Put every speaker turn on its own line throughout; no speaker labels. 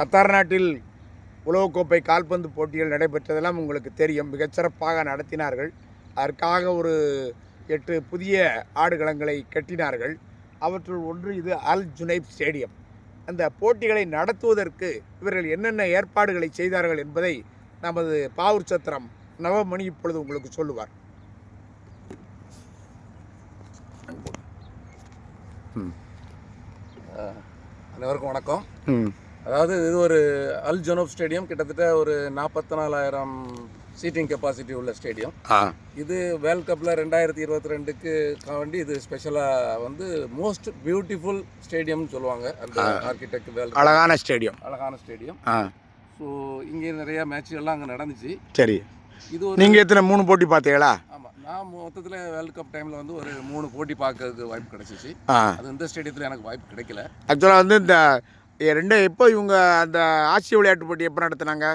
Qatar நாட்டில் உலகக்கோப்பை கால்பந்து போட்டிகள் நடைபெற்றதெல்லாம் உங்களுக்கு தெரியும். மிகச்சிறப்பாக நடத்தினார்கள். அதற்காக ஒரு எட்டு புதிய ஆடுகளங்களை கட்டினார்கள். அவற்றுள் ஒன்று இது அல் ஜுனைப் ஸ்டேடியம். அந்த போட்டிகளை நடத்துவதற்கு இவர்கள் என்னென்ன ஏற்பாடுகளை செய்தார்கள் என்பதை நமது பாவூர் சத்திரம் நவமணி இப்பொழுது உங்களுக்கு சொல்லுவார்.
அனைவருக்கும் வணக்கம். அதாவது இது ஒரு அல் ஜனோப் ஸ்டேடியம் கிட்டத்தட்ட ஒரு நாற்பத்தி நாலாயிரம் சீட்டிங் கெப்பாசிட்டி உள்ள ஸ்டேடியம். இது வேர்ல்ட் கப்பில் ரெண்டாயிரத்தி இருபத்தி ரெண்டுக்கு காண்டி இது ஸ்பெஷலாக வந்து மோஸ்ட் பியூட்டிஃபுல் ஸ்டேடியம்னு சொல்லுவாங்க. அந்த ஆர்கிடெக்ட் வேர்ல்ட்
அழகான ஸ்டேடியம்
அழகான ஸ்டேடியம் ஸோ இங்கே நிறைய மேட்ச்கள்லாம் அங்கே நடந்துச்சு.
சரி.
இது ஒரு
நீங்கள் எத்தனை மூணு போட்டி பார்த்தீங்களா?
ஆமாம் நான் மொத்தத்தில் வேர்ல்ட் கப் டைமில் வந்து ஒரு மூணு போட்டி பார்க்கறதுக்கு வாய்ப்பு கிடைச்சிச்சு. அது இந்த ஸ்டேடியத்தில் எனக்கு வாய்ப்பு கிடைக்கல.
ஆக்சுவலாக வந்து இந்த ரெண்டு எப்போ இவங்க அந்த ஆசிய விளையாட்டு போட்டி எப்போ நடத்துனாங்க?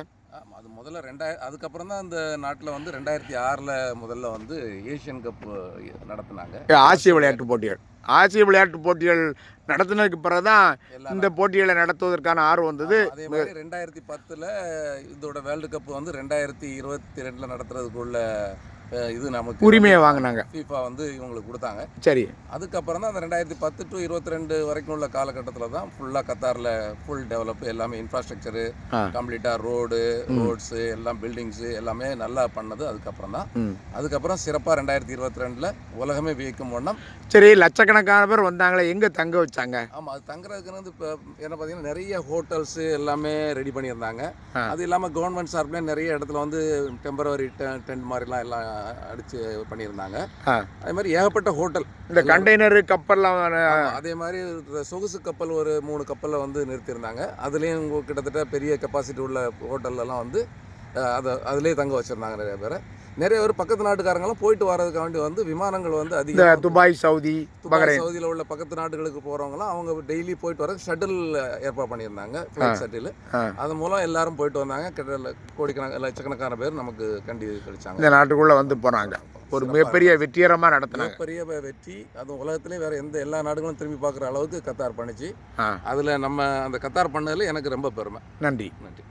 அது முதல்ல ரெண்டாயிரம் அதுக்கப்புறம் தான் இந்த நாட்டில் வந்து ரெண்டாயிரத்தி ஆறில் முதல்ல வந்து ஏஷியன் கப் நடத்துனாங்க.
ஆசிய விளையாட்டு போட்டிகள். ஆசிய விளையாட்டு போட்டிகள் நடத்தினதுக்கு பிறகு தான் இந்த போட்டிகளை நடத்துவதற்கான ஆர்வம் வந்தது.
அதே மாதிரி ரெண்டாயிரத்தி பத்தில் இதோட வேர்ல்டு கப் வந்து ரெண்டாயிரத்தி இருபத்தி ரெண்டில் நடத்துறதுக்குள்ள இது நமக்கு
உரிமையை வாங்கினாங்க.
ஃபீஃபா வந்து இவங்களுக்கு கொடுத்தாங்க.
சரி.
அதுக்கப்புறம் தான் அந்த ரெண்டாயிரத்தி பத்து டு இருபத்தி ரெண்டு வரைக்கும் உள்ள காலகட்டத்தில் தான் ஃபுல்லாக கத்தாரில் ஃபுல் டெவலப் எல்லாமே இன்ஃப்ராஸ்ட்ரக்சரு. கம்ப்ளீட்டாக ரோடு ரோட்ஸு எல்லாம் பில்டிங்ஸு எல்லாமே நல்லா பண்ணது. அதுக்கப்புறம் தான். அதுக்கப்புறம் சிறப்பாக ரெண்டாயிரத்தி இருபத்தி ரெண்டில் உலகமே வியக்கும் வண்ணம்
சரி லட்சக்கணக்கான பேர் வந்தாங்களே எங்கே தங்க வச்சாங்க?
ஆமாம் அது தங்குறதுக்குன்னு வந்து இப்போ என்ன பார்த்தீங்கன்னா நிறைய ஹோட்டல்ஸு எல்லாமே ரெடி பண்ணியிருந்தாங்க. அது இல்லாமல் கவர்மெண்ட் சார்பில் நிறைய இடத்துல வந்து டெம்பரவரி டென்ட் மாதிரிலாம் எல்லாம் அடித்து பண்ணியிருந்தாங்க. அதே மாதிரி ஏகப்பட்ட ஹோட்டல்.
இந்த கண்டெய்னர் கப்பல்லாம்
அதே மாதிரி சொகுசு கப்பல் ஒரு மூணு கப்பலில் வந்து நிறுத்தியிருந்தாங்க. அதுலேயும் கிட்டத்தட்ட பெரிய கெப்பாசிட்டி உள்ள ஹோட்டல்லலாம் வந்து அதை அதுலேயே தங்க வச்சுருந்தாங்க நிறைய பேர். நிறைய பேர் பக்கத்து நாட்டுக்காரங்களாம் போயிட்டு வர்றதுக்காண்டி வந்து விமானங்கள் வந்து அதிகம்
துபாய் சவுதி பஹ்ரைன்.
சவுதியில் உள்ள பக்கத்து நாடுகளுக்கு போகிறவங்களாம் அவங்க டெய்லி போயிட்டு வர ஷட்டில் ஏற்பாடு பண்ணியிருந்தாங்க ஃப்ளைட் ஷட்டில். அது மூலம் எல்லாரும் போயிட்டு வந்தாங்க. கிட்ட கோடிக்கணக்கான லட்சக்கணக்கான பேர் நமக்கு கண்டி கிடைச்சாங்க
இந்த நாட்டுக்குள்ளே வந்து போனாங்க. ஒரு மிகப்பெரிய வெற்றிகரமாக நடத்தினாங்க.
வெ- வெற்றி. அதுவும் உலகத்திலே வேற எந்த எல்லா நாடுகளும் திரும்பி பார்க்குற அளவுக்கு கத்தார் பண்ணுச்சு. அதில் நம்ம அந்த கத்தார் பண்ணதில் எனக்கு ரொம்ப பெருமை.
நன்றி.
நன்றி.